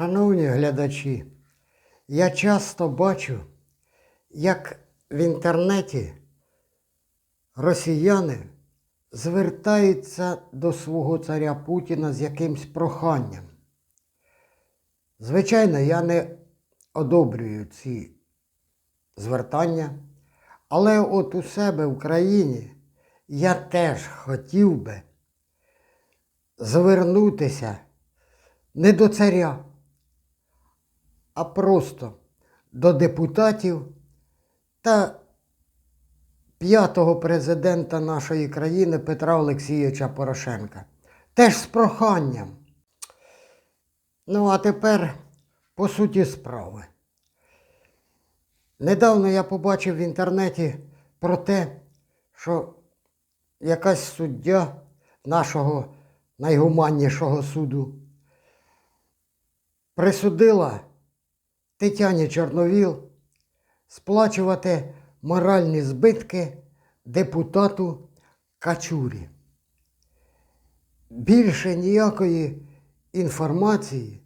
глядачі, я часто бачу, як в інтернеті росіяни звертаються до свого царя Путіна з якимсь проханням. Звичайно, я не одобрюю ці звертання, але от у себе в країні я теж хотів би звернутися не до царя, а просто до депутатів та п'ятого президента нашої країни Петра Олексійовича Порошенка. Теж з проханням. Ну, а тепер по суті справи. Недавно я побачив в інтернеті про те, що якась суддя нашого найгуманнішого суду присудила Тетяні Чорновіл сплачувати моральні збитки депутату Качурі. Більше ніякої інформації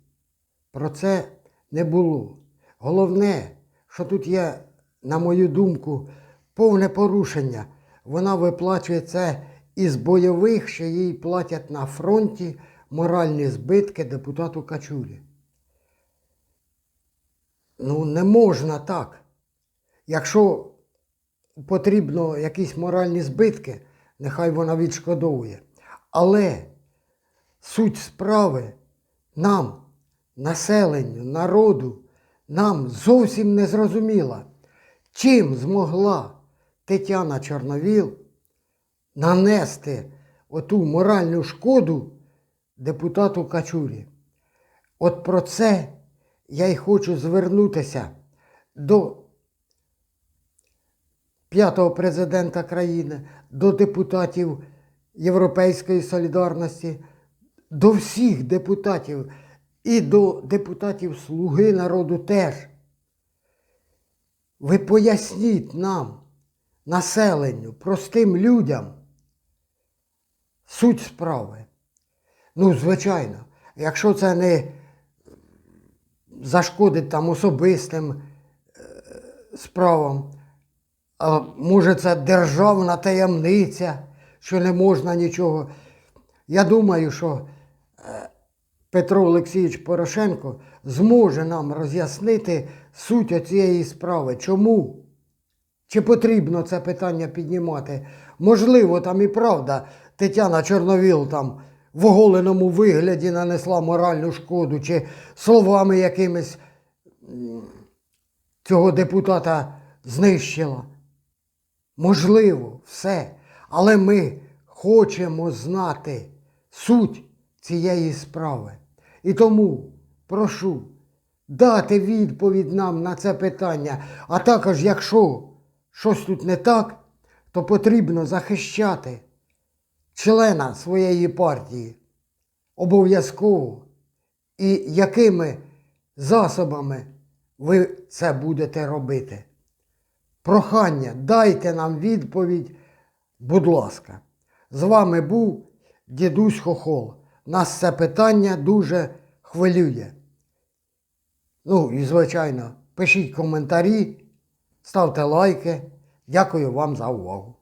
про це не було. Головне, що тут є, на мою думку, повне порушення. Вона виплачує це із бойових, що їй платять на фронті моральні збитки депутату Качурі. Ну, не можна так. Якщо потрібно якісь моральні збитки, нехай вона відшкодовує. Але суть справи нам, населенню, народу, нам зовсім не зрозуміла, чим змогла Тетяна Чорновіл нанести оту моральну шкоду депутату Качурі. От про це я й хочу звернутися до п'ятого президента країни, до депутатів Європейської солідарності, до всіх депутатів і до депутатів Слуги народу теж. Ви поясніть нам, населенню, простим людям, суть справи. Ну, звичайно, якщо це не зашкодить там особистим е, справам, а може це державна таємниця, що не можна нічого. Я думаю, що е, Петро Олексійович Порошенко зможе нам роз'яснити суть цієї справи. Чому? Чи потрібно це питання піднімати? Можливо, там і правда Тетяна Чорновіл там в оголеному вигляді нанесла моральну шкоду, чи словами якимись цього депутата знищила. Можливо, все. Але ми хочемо знати суть цієї справи. І тому прошу дати відповідь нам на це питання. А також, якщо щось тут не так, то потрібно захищати члена своєї партії обов'язково. І якими засобами ви це будете робити? Прохання, дайте нам відповідь, будь ласка. З вами був дідусь Хохол. Нас це питання дуже хвилює. Ну і, звичайно, пишіть коментарі, ставте лайки. Дякую вам за увагу.